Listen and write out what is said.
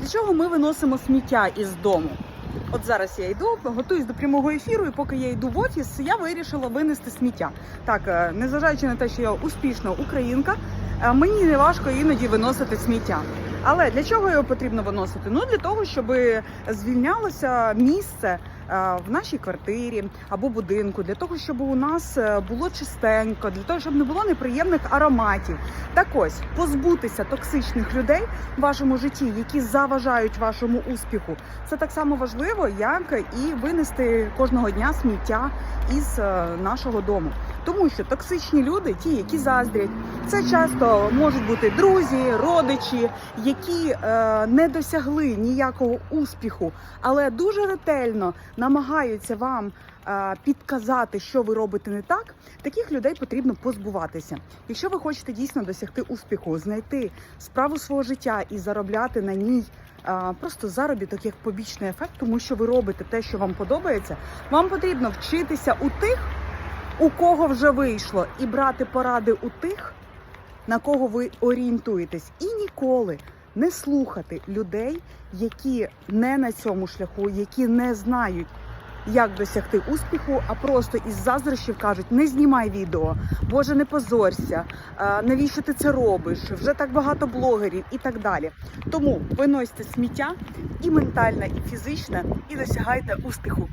Для чого ми виносимо сміття із дому? От зараз я йду, готуюсь до прямого ефіру, і поки я йду в офіс, я вирішила винести сміття. Так, е, незважаючи на те, що я успішна українка, е, мені не важко іноді виносити сміття. Але для чого його потрібно виносити? Ну для того, щоб звільнялося місце в нашій квартирі або будинку, для того, щоб у нас е, було чистенько, для того, щоб не було неприємних ароматів. Так ось позбутися токсичних людей в вашому житті, які заважають вашому успіху. Це так само важливо, як і винести кожного дня сміття із е, нашого дому. Тому що токсичні люди, ті, які заздрять, це часто можуть бути друзі, родичі, які е, не досягли ніякого успіху, але дуже ретельно намагаються вам е, підказати, що ви робите не так. Таких людей потрібно позбуватися. Якщо ви хочете дійсно досягти успіху, знайти справу свого життя і заробляти на ній. Просто заробіток як побічний ефект, тому що ви робите те, що вам подобається. Вам потрібно вчитися у тих, у кого вже вийшло, і брати поради у тих, на кого ви орієнтуєтесь, і ніколи не слухати людей, які не на цьому шляху, які не знають, як досягти успіху, а просто із заздрощів кажуть: не знімай відео, Боже, не позорся, навіщо ти це робиш? Вже так багато блогерів і так далі. Тому виносьте сміття і ментальне, і фізичне, і досягайте успіху.